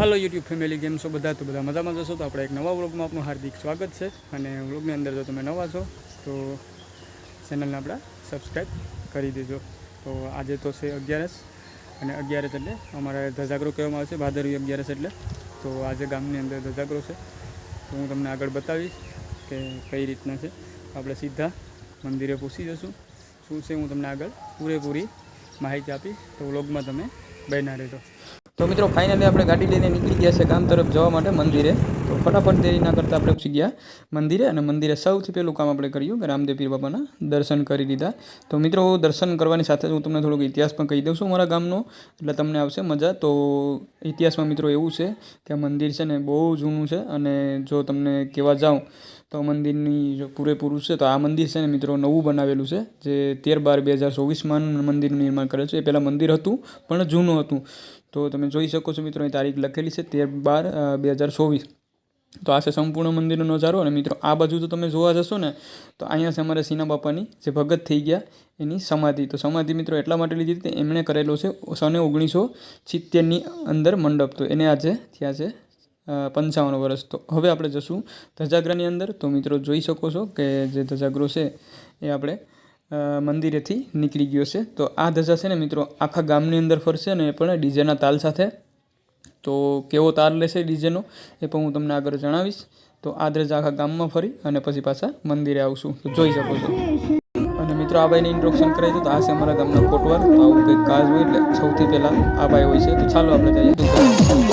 હાલો YouTube family game છો? બધા તો બધા મજામાં જશો તો આપણે એક નવા વ્લોગમાં આપનું હાર્દિક સ્વાગત છે. અને વ્લોગની અંદર જો તમે નવા છો, તો ચેનલને આપણે સબસ્ક્રાઈબ કરી દેજો. તો આજે તો છે અગિયારસ, અને અગિયારસ એટલે અમારે ધજાગરો કહેવામાં આવે છે, ભાદરવી અગિયારસ એટલે. તો આજે ગામની અંદર ધજાગરો છે. તો હું તમને આગળ બતાવીશ કે કઈ રીતના છે. આપણે સીધા મંદિરે પૂછી જશું. શું છે હું તમને આગળ પૂરેપૂરી માહિતી આપીશ. તો વ્લોગમાં તમે બન્યા રહેજો. તો મિત્રો ફાઇનલી આપણે ગાડી લઈને નીકળી ગયા છે ગામ તરફ જવા માટે મંદિરે. તો ફટાફટ દેરી ના કરતાં આપણે પૂછી ગયા મંદિરે અને મંદિરે સૌથી પહેલું કામ આપણે કર્યું કે રામદેવ પીર બાબાના દર્શન કરી લીધા. તો મિત્રો, દર્શન કરવાની સાથે હું તમને થોડોક ઇતિહાસ પણ કહી દઉં છું મારા ગામનો, એટલે તમને આવશે મજા. તો ઇતિહાસમાં મિત્રો એવું છે કે આ મંદિર છે ને બહુ જૂનું છે અને જો તમને કહેવા જાઉં તો મંદિરની જો પૂરેપૂરું છે તો આ મંદિર છે ને મિત્રો નવું બનાવેલું છે, જે તેર બાર બે હજાર ચોવીસમાં મંદિરનું નિર્માણ કરેલું છે. એ પહેલાં મંદિર હતું પણ જૂનું હતું. તો તમે જોઈ શકો છો મિત્રો એ તારીખ લખેલી છે તેર બાર બે હજાર ચોવીસ. તો આ છે સંપૂર્ણ મંદિરનો નજારો અને મિત્રો, આ બાજુ તો તમે જોવા જશો ને, તો અહીંયા છે અમારા સીના બાપાની જે ભગત થઈ ગયા, એની સમાધિ. તો સમાધિ મિત્રો એટલા માટે લીધી હતી એમણે કરેલો છે સને ઓગણીસો સિત્તેરની અંદર મંડપ. તો એને આજે થયા છે પંચાવન વર્ષ. તો હવે આપણે જશું ધજાગરાની અંદર. તો મિત્રો જોઈ શકો છો કે જે ધજાગરો છે એ આપણે મંદિરેથી નીકળી ગયો છે. તો આ ધજા છે ને મિત્રો આખા ગામની અંદર ફરશે ને એ પણ ડીજેના તાલ સાથે. તો કેવો તાર લેશે ડીજેનો એ પણ હું તમને આગળ જણાવીશ. તો આ ધજા આખા ગામમાં ફરી અને પછી પાછા મંદિરે આવશું. તો જોઈ શકો છો. અને મિત્રો આ ભાઈને ઇન્ટ્રોડક્શન કરાવી દઉં તો આ છે અમારા ગામના કોટવાર. આવું કંઈક કાજ હોય એટલે સૌથી પહેલાં આ ભાઈ હોય છે. તો ચાલો આપણે જઈએ.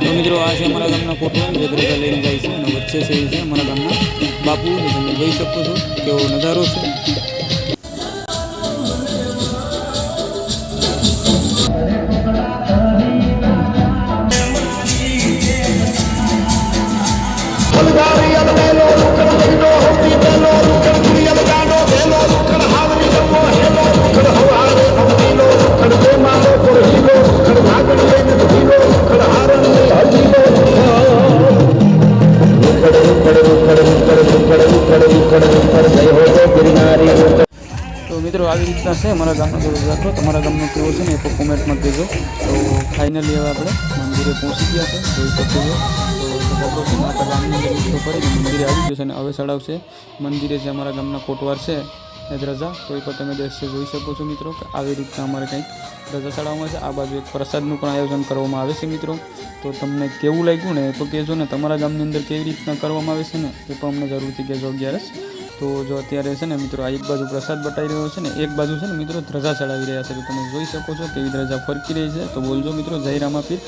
તો મિત્રો આ છે અમારા ગામના લઈને જાય છે અને વચ્ચે છે અમારા ગામના બાપુ, તમે જોઈ શકો છો કેવો નજારો છે. મિત્રો, આવી રીતના છે. મારા ગામનો દાખલો તમારા ગામનો કેવો છે ને, એ પણ કોમેન્ટમાં કહેજો. તો ફાઇનલી હવે આપણે મંદિરે પહોંચી ગયા છે. જોઈ શકો છો તો આપણા મંદિરે આવી ગયો છે અને હવે ચડાવશે મંદિરે જે અમારા ગામના કોટવાર છે, એ રજા. તો એ પણ તમે દ્રશ્ય જોઈ શકો છો મિત્રો, કે આવી રીતના અમારે કંઈક રજા ચડાવવામાં છે. આ બાજુ એક પ્રસાદનું પણ આયોજન કરવામાં આવે છે મિત્રો. તો તમને કેવું લાગ્યું ને, એ તો કહેજો ને, તમારા ગામની અંદર કેવી રીતના કરવામાં આવે છે ને, એ પણ અમને જરૂરથી કહેજો અગિયારસ. તો જો અત્યારે છે ને મિત્રો આ એક બાજુ પ્રસાદ બતાવી રહ્યો છે ને, એક બાજુ છે ને મિત્રો ધ્રજા ચડાવી રહ્યા છે. તો તમે જોઈ શકો છો કેવી ધ્રજા ફરકી રહી છે. તો બોલજો મિત્રો, જય રામાપીર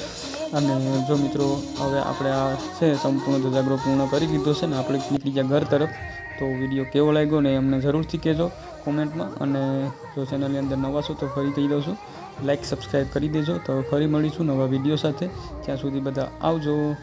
અને જો મિત્રો, હવે આપણે આ છે સંપૂર્ણ ધજાગરો પૂર્ણ કરી દીધો છે ને, આપણે નીકળી ગયા ઘર તરફ. તો વીડિયો કેવો લાગ્યો ને અમને જરૂરથી કહેજો કોમેન્ટમાં. અને જો ચેનલની અંદર નવા છો તો ફરી કહી દઉં છું. લાઇક સબસ્ક્રાઈબ કરી દેજો. તો ફરી મળીશું નવા વીડિયો સાથે. ત્યાં સુધી બધા આવજો.